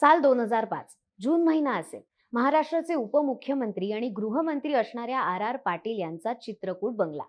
साल दोन हजार पाच जून महिना असेल. महाराष्ट्राचे उपमुख्यमंत्री आणि गृहमंत्री असणाऱ्या आर आर पाटील यांचा चित्रकूट बंगला.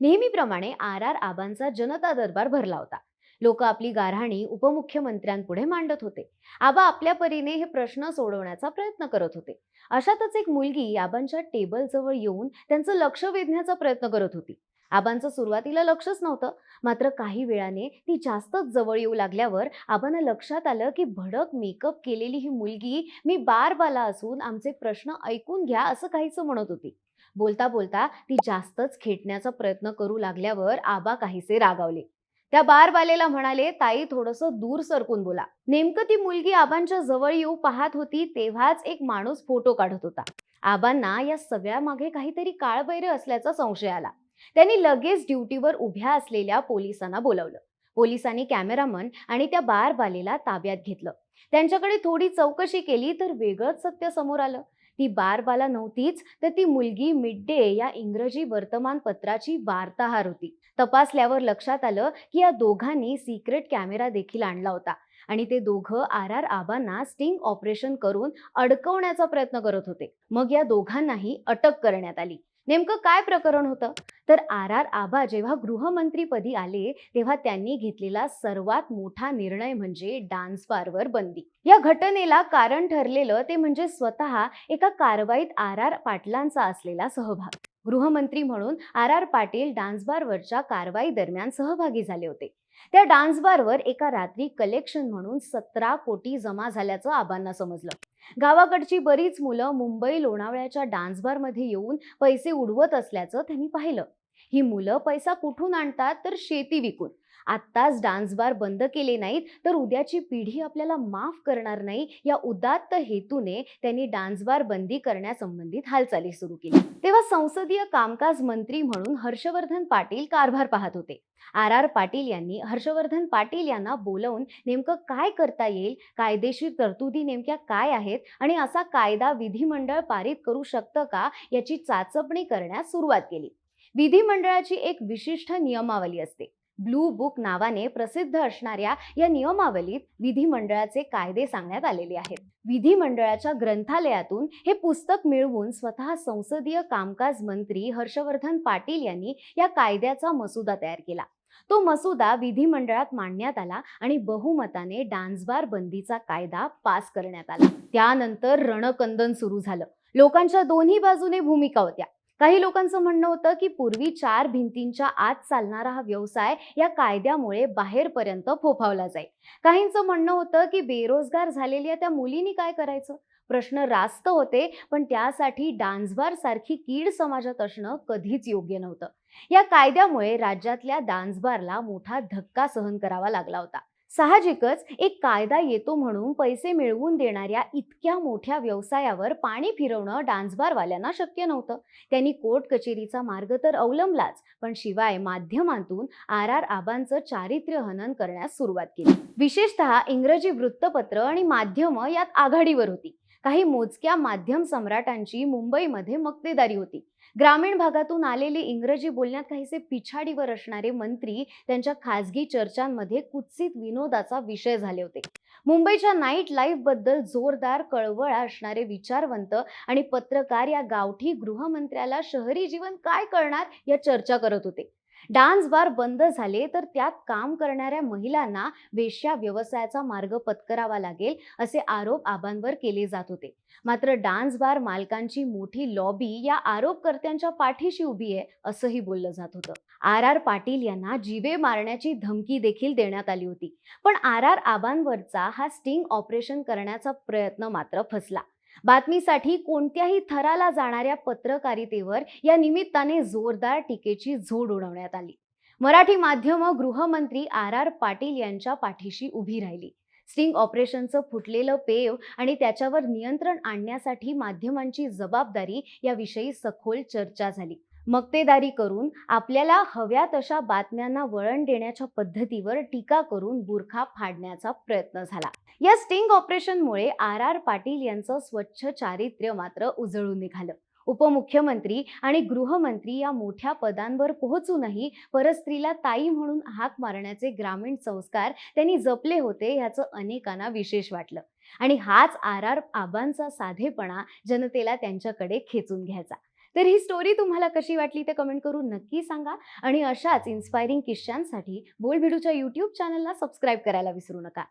नेहमीप्रमाणे आर आर आबांचा जनता दरबार भरला होता. लोक आपली गारहाणी उपमुख्यमंत्र्यांपुढे मांडत होते. आबा आपल्या परीने हे प्रश्न सोडवण्याचा प्रयत्न करत होते. अशातच एक मुलगी आबांच्या टेबल जवळ येऊन त्यांचं लक्ष वेधण्याचा प्रयत्न करत होती. आबांचं सुरुवातीला लक्षच नव्हतं. मात्र काही वेळाने ती जास्तच जवळ येऊ लागल्यावर आबांना लक्षात आलं की भडक मेकअप केलेली ही मुलगी मी बारबाला असून आमचे प्रश्न ऐकून घ्या असं काहीच म्हणत होती. बोलता बोलता ती जास्तच खेटण्याचा प्रयत्न करू लागल्यावर आबा काहीसे रागावले. त्या बारबालेला म्हणाले ताई थोडंसं दूर सरकून बोला. नेमकं ती मुलगी आबांच्या जवळ येऊ पाहत होती तेव्हाच एक माणूस फोटो काढत होता. आबांना या सगळ्या मागे काहीतरी काळबैर असल्याचा संशय आला. त्यांनी लगेच ड्युटीवर उभ्या असलेल्या पोलिसांना बोलावलं. पोलिसांनी कॅमेरामन आणि त्या बारबालेला ताब्यात घेतलं. त्यांच्याकडे थोडी चौकशी केली तर वेगळंच सत्य समोर आलं. ती बारबाला नव्हतीच तर ती मुलगी मिड डे या इंग्रजी वर्तमानपत्राची वार्ताहार होती. तपासल्यावर लक्षात आलं की या दोघांनी सिक्रेट कॅमेरा देखील आणला होता आणि ते दोघं आर आर आबांना स्टिंग ऑपरेशन करून अडकवण्याचा प्रयत्न करत होते. मग या दोघांनाही अटक करण्यात आली. नेमकं काय प्रकरण होतं? तर आर आर आबा जेव्हा गृहमंत्रीपदी आले तेव्हा त्यांनी घेतलेला सर्वात मोठा निर्णय म्हणजे डान्स बारवर बंदी. या घटनेला कारण ठरलेलं ते म्हणजे स्वतः एका कारवाईत आर आर पाटलांचा असलेला सहभाग. गृहमंत्री म्हणून आर आर पाटील डान्स बारवरच्या कारवाई दरम्यान सहभागी झाले होते. त्या डान्स बारवर एका रात्री कलेक्शन म्हणून सतरा कोटी जमा झाल्याचं आबांना समजलं. गावाकडची बरीच मुलं मुंबई लोणावळ्याच्या डान्स बारमध्ये येऊन पैसे उडवत असल्याचं त्यांनी पाहिलं. ही मुलं पैसा कुठून आणतात? तर शेती विकून. आत्ताच डान्स बार बंद केले नाहीत तर उद्याची पिढी आपल्याला माफ करणार नाही. या उदात्त हेतूने त्यांनी डान्स बार बंदी करण्यासंबंधित हालचाली सुरू केली. तेव्हा संसदीय कामकाज मंत्री म्हणून हर्षवर्धन पाटील कारभार पाहत होते. आर. आर. पाटील यांनी हर्षवर्धन पाटील यांना बोलवून नेमकं काय करता येईल? कायदेशीर तरतुदी नेमक्या काय आहेत? आणि असा कायदा विधिमंडळ पारित करू शकतं का? याची चाचपणी करण्यास सुरुवात केली. विधिमंडळाची एक विशिष्ट नियमावली असते. ब्लू बुक नावाने प्रसिद्ध असणाऱ्या या नियमावलीत विधिमंडळाचे कायदे सांगण्यात आलेले आहेत. विधिमंडळाच्या ग्रंथालयातून हे पुस्तक मिळवून स्वतः संसदीय कामकाज मंत्री हर्षवर्धन पाटील यांनी या कायद्याचा मसुदा तयार केला. तो मसुदा विधिमंडळात मांडण्यात आला आणि बहुमताने डान्सबार बंदीचा कायदा पास करण्यात आला. त्यानंतर रणकंदन सुरू झालं. लोकांच्या दोन्ही बाजूने भूमिका होत्या. काही लोकांचं म्हणणं होतं की पूर्वी चार भिंतींच्या आत चालणारा हा व्यवसाय या कायद्यामुळे बाहेरपर्यंत फोफावला जाईल. काहींचं म्हणणं होतं की बेरोजगार झालेल्या त्या मुलींनी काय करायचं? प्रश्न रास्त होते पण त्यासाठी डान्सबार सारखी कीड समाजात असणं कधीच योग्य नव्हतं. या कायद्यामुळे राज्यातल्या डान्सबारला मोठा धक्का सहन करावा लागला होता. साहजिकच एक कायदा येतो म्हणून पैसे मिळवून देणाऱ्या इतक्या मोठ्या व्यवसायावर पाणी फिरवणं डान्सबारवाल्यांना शक्य नव्हतं. त्यांनी कोर्ट कचेरीचा मार्ग तर अवलंबलाच पण शिवाय माध्यमांतून आर. आर. आबांचं चारित्र्य हनन करण्यास सुरुवात केली. विशेषतः इंग्रजी वृत्तपत्र आणि माध्यमं यात आघाडीवर होती. काही मोजक्या माध्यम सम्राटांची मुंबईमध्ये मक्तेदारी होती. ग्रामीण भागातून आलेले इंग्रजी बोलण्यात काहीसे पिछाडीवर असणारे मंत्री त्यांच्या खासगी चर्चांमध्ये कुत्सित विनोदाचा विषय झाले होते. मुंबईच्या नाईट लाईफबद्दल जोरदार कळवळा असणारे विचारवंत आणि पत्रकार या गावठी गृहमंत्र्याला शहरी जीवन काय कळणार या चर्चा करत होते. डान्स बार बंद झाले तर त्यात काम करणाऱ्या महिलांना वेश्या व्यवसायाचा मार्ग पत्करावा लागेल असे आरोप आबांवर केले जात होते. मात्र डान्स बार मालकांची मोठी लॉबी या आरोपकर्त्यांच्या पाठीशी उभी आहे असंही बोललं जात होतं. आर आर पाटील यांना जीवे मारण्याची धमकी देखील देण्यात आली होती. पण आर आर आबांवरचा हा स्टिंग ऑपरेशन करण्याचा प्रयत्न मात्र फसला. बातमीसाठी कोणत्याही थराला जाणाऱ्या पत्रकारितेवर या निमित्ताने जोरदार टीकेची झोड उडवण्यात आली. मराठी माध्यम गृहमंत्री आर आर पाटील यांच्या पाठीशी उभी राहिली. स्टिंग ऑपरेशनचं फुटलेलं पेव आणि त्याच्यावर नियंत्रण आणण्यासाठी माध्यमांची जबाबदारी याविषयी सखोल चर्चा झाली. मक्तेदारी करून आपल्याला हव्या तशा बातम्यांना वळण देण्याच्या पद्धतीवर टीका करून बुरखा फाडण्याचा प्रयत्न झाला. या स्टिंग ऑपरेशनमुळे आर आर पाटील यांचं स्वच्छ चारित्र्य मात्र उजळून निघालं. उपमुख्यमंत्री आणि गृहमंत्री या मोठ्या पदांवर पोहोचूनही परस्त्रीला ताई म्हणून हाक मारण्याचे ग्रामीण संस्कार त्यांनी जपले होते ह्याचं अनेकांना विशेष वाटलं. आणि हाच आर आर आबांचा साधेपणा जनतेला त्यांच्याकडे खेचून घ्यायचा. तर ही स्टोरी तुम्हाला कशी वाटली ते कमेंट करून नक्की सांगा आणि अशाच इन्स्पायरिंग किस्सांसाठी बोल भिडूच्या यूट्यूब चॅनलला सबस्क्राईब करायला विसरू नका.